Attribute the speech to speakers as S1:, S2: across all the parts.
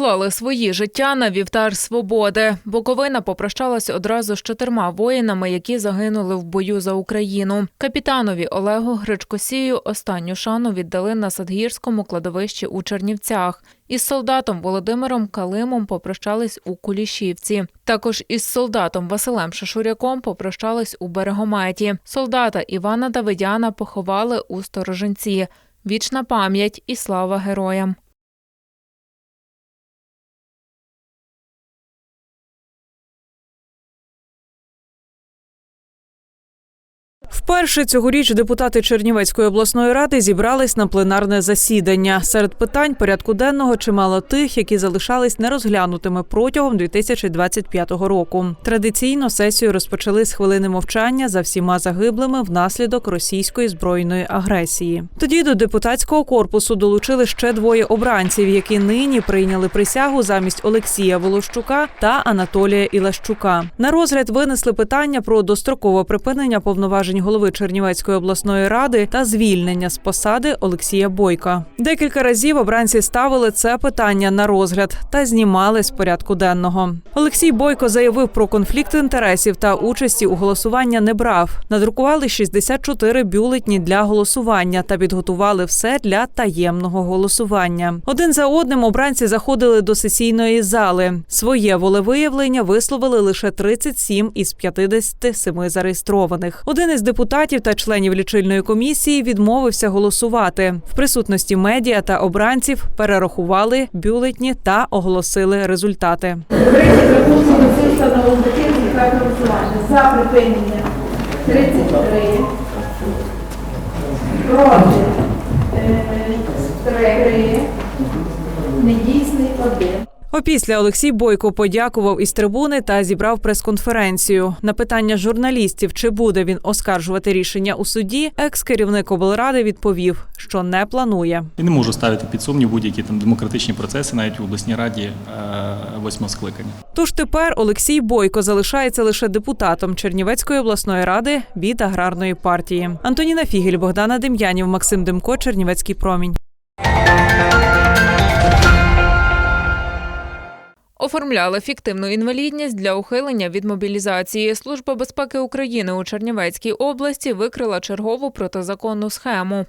S1: поклали свої життя на вівтар свободи. Буковина попрощалась одразу з чотирма воїнами, які загинули в бою за Україну. Капітанові Олегу Гречкосію останню шану віддали на Садгірському кладовищі у Чернівцях. Із солдатом Володимиром Калимом попрощались у Кулішівці. Також із солдатом Василем Шашуряком попрощались у Берегометі. Солдата Івана Давидяна поховали у Сторожинці. Вічна пам'ять і слава героям.
S2: Вперше цьогоріч депутати Чернівецької обласної ради зібрались на пленарне засідання. Серед питань порядку денного чимало тих, які залишались нерозглянутими протягом 2025 року. Традиційно сесію розпочали з хвилини мовчання за всіма загиблими внаслідок російської збройної агресії. Тоді до депутатського корпусу долучили ще двоє обранців, які нині прийняли присягу замість Олексія Волощука та Анатолія Ілащука. На розгляд винесли питання про дострокове припинення повноважень голови Чернівецької обласної ради та звільнення з посади Олексія Бойка. Декілька разів обранці ставили це питання на розгляд та знімали з порядку денного. Олексій Бойко заявив про конфлікт інтересів та участі у голосування не брав. Надрукували 64 бюлетні для голосування та підготували все для таємного голосування. Один за одним обранці заходили до сесійної зали. Своє волевиявлення висловили лише 37 із 57 зареєстрованих. Один із депутатів та членів лічильної комісії відмовився голосувати. В присутності медіа та обранців перерахували бюлетні та оголосили результати.
S3: За припинення 33. Проти е, 3. Недійсний 1.
S2: Опісля Олексій Бойко подякував із трибуни та зібрав прес-конференцію. На питання журналістів, чи буде він оскаржувати рішення у суді, екс-керівник облради відповів, що не планує.
S4: Я не можу ставити під сумнів будь-які там демократичні процеси, навіть в обласній раді е, восьмого скликання.
S2: Тож тепер Олексій Бойко залишається лише депутатом Чернівецької обласної ради від аграрної партії. Антоніна Фігель, Богдана Дем'янів, Максим Демко, Чернівецький промінь.
S1: Оформляли фіктивну інвалідність для ухилення від мобілізації. Служба безпеки України у Чернівецькій області викрила чергову протизаконну схему.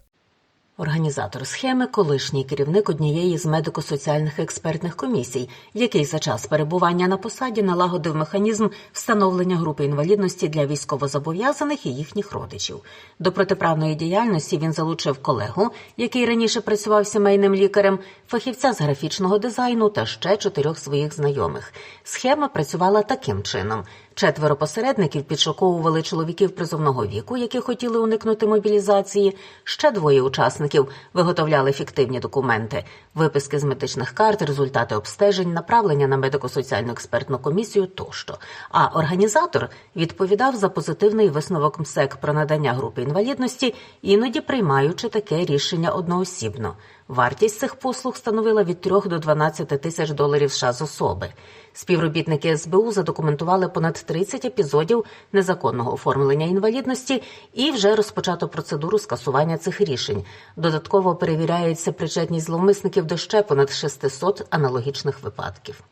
S5: Організатор схеми колишній керівник однієї з медико-соціальних експертних комісій, який за час перебування на посаді налагодив механізм встановлення групи інвалідності для військовозобов'язаних і їхніх родичів. До протиправної діяльності він залучив колегу, який раніше працював сімейним лікарем, фахівця з графічного дизайну та ще чотирьох своїх знайомих. Схема працювала таким чином. Четверо посередників підшуковували чоловіків призовного віку, які хотіли уникнути мобілізації. Ще двоє учасників виготовляли фіктивні документи, виписки з медичних карт, результати обстежень, направлення на медико-соціальну експертну комісію тощо. А організатор відповідав за позитивний висновок МСЕК про надання групи інвалідності, іноді приймаючи таке рішення одноосібно. Вартість цих послуг становила від 3 до 12 тисяч доларів США з особи. Співробітники СБУ задокументували понад 30 епізодів незаконного оформлення інвалідності і вже розпочато процедуру скасування цих рішень. Додатково перевіряється причетність зловмисників до ще понад 600 аналогічних випадків.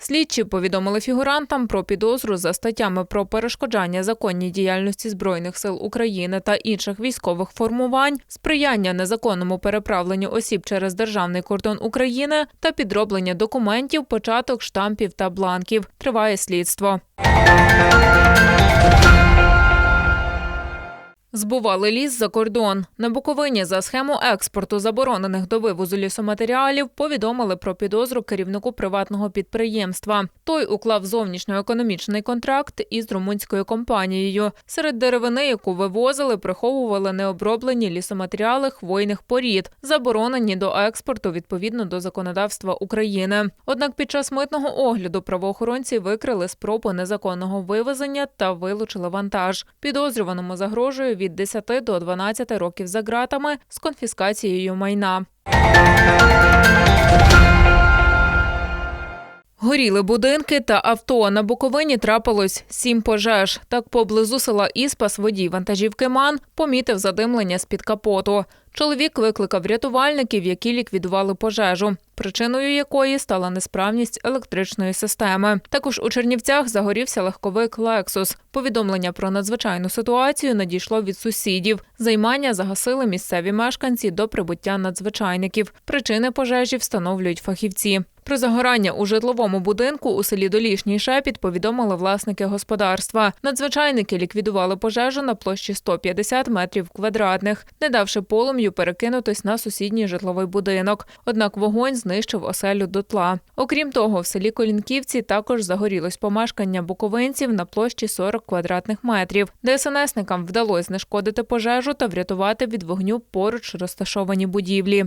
S1: Слідчі повідомили фігурантам про підозру за статтями про перешкоджання законній діяльності збройних сил України та інших військових формувань, сприяння незаконному переправленню осіб через державний кордон України та підроблення документів, початок штампів та бланків. Триває слідство. Збували ліс за кордон. На Буковині за схему експорту заборонених до вивозу лісоматеріалів повідомили про підозру керівнику приватного підприємства. Той уклав зовнішньоекономічний контракт із румунською компанією. Серед деревини, яку вивозили, приховували необроблені лісоматеріали хвойних порід, заборонені до експорту відповідно до законодавства України. Однак під час митного огляду правоохоронці викрили спробу незаконного вивезення та вилучили вантаж. Підозрюваному загрожує від 10 до 12 років за ґратами з конфіскацією майна. Горіли будинки та авто. На Буковині трапилось сім пожеж. Так поблизу села Іспас водій вантажівки МАН помітив задимлення з-під капоту. Чоловік викликав рятувальників, які ліквідували пожежу, причиною якої стала несправність електричної системи. Також у Чернівцях загорівся легковик Лексус. Повідомлення про надзвичайну ситуацію надійшло від сусідів. Займання загасили місцеві мешканці до прибуття надзвичайників. Причини пожежі встановлюють фахівці. Про загорання у житловому будинку у селі Долішній Шепіт повідомили власники господарства. Надзвичайники ліквідували пожежу на площі 150 метрів квадратних, не давши полум'ю перекинутись на сусідній житловий будинок. Однак вогонь знищив оселю дотла. Окрім того, в селі Колінківці також загорілось помешкання буковинців на площі 40 квадратних метрів. ДСНСникам вдалося знешкодити пожежу та врятувати від вогню поруч розташовані будівлі.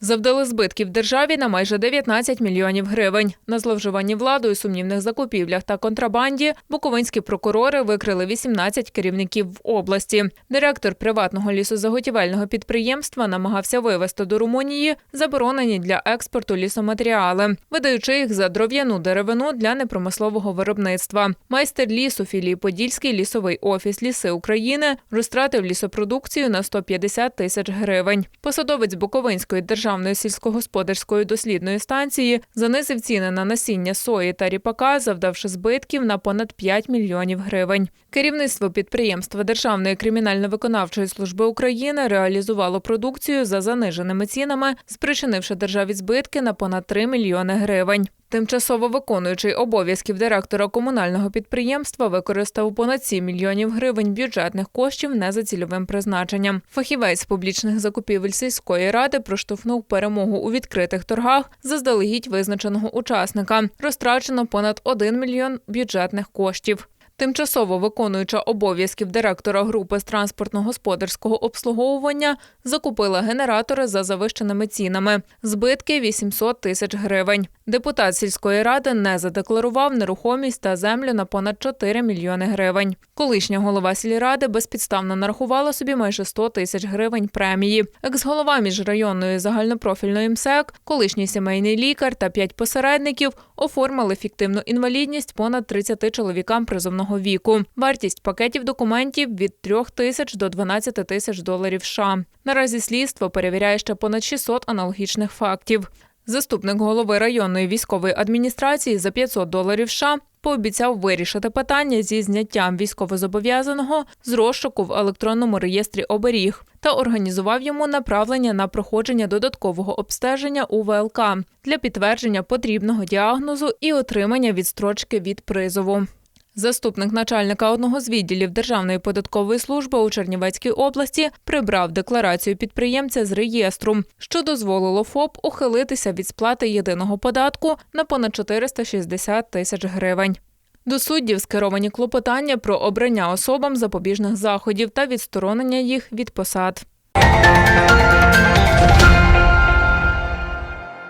S1: Завдали збитків державі на майже 19 мільйонів гривень. На зловживанні владою, сумнівних закупівлях та контрабанді буковинські прокурори викрили 18 керівників в області. Директор приватного лісозаготівельного підприємства намагався вивезти до Румунії заборонені для експорту лісоматеріали, видаючи їх за дров'яну деревину для непромислового виробництва. Майстер лісу філії Подільський лісовий офіс Ліси України розтратив лісопродукцію на 150 тисяч гривень. Посадовець Буковинської державної сільськогосподарської дослідної станції занизив ціни на насіння сої та ріпака, завдавши збитків на понад 5 мільйонів гривень. Керівництво підприємства Державної кримінально-виконавчої служби України реалізувало продукцію за заниженими цінами, спричинивши державі збитки на понад 3 мільйони гривень. Тимчасово виконуючий обов'язків директора комунального підприємства використав понад 7 мільйонів гривень бюджетних коштів не за цільовим призначенням. Фахівець публічних закупівель сільської ради проштовхнув перемогу у відкритих торгах заздалегідь визначеного учасника. Розтрачено понад 1 мільйон бюджетних коштів. Тимчасово виконуюча обов'язків директора групи з транспортно-господарського обслуговування закупила генератори за завищеними цінами. Збитки 800 тисяч гривень. Депутат сільської ради не задекларував нерухомість та землю на понад 4 мільйони гривень. Колишня голова сільради безпідставно нарахувала собі майже 100 тисяч гривень премії. Екс-голова міжрайонної загальнопрофільної МСЕК, колишній сімейний лікар та п'ять посередників оформили фіктивну інвалідність понад 30 чоловікам призовного віку. Вартість пакетів документів від 3 тисяч до 12 тисяч доларів США. Наразі слідство перевіряє ще понад 600 аналогічних фактів. Заступник голови районної військової адміністрації за 500 доларів США пообіцяв вирішити питання зі зняттям військовозобов'язаного з розшуку в електронному реєстрі оберіг та організував йому направлення на проходження додаткового обстеження у ВЛК для підтвердження потрібного діагнозу і отримання відстрочки від призову. Заступник начальника одного з відділів Державної податкової служби у Чернівецькій області прибрав декларацію підприємця з реєстру, що дозволило ФОП ухилитися від сплати єдиного податку на понад 460 тисяч гривень. До суддів скеровані клопотання про обрання особам запобіжних заходів та відсторонення їх від посад.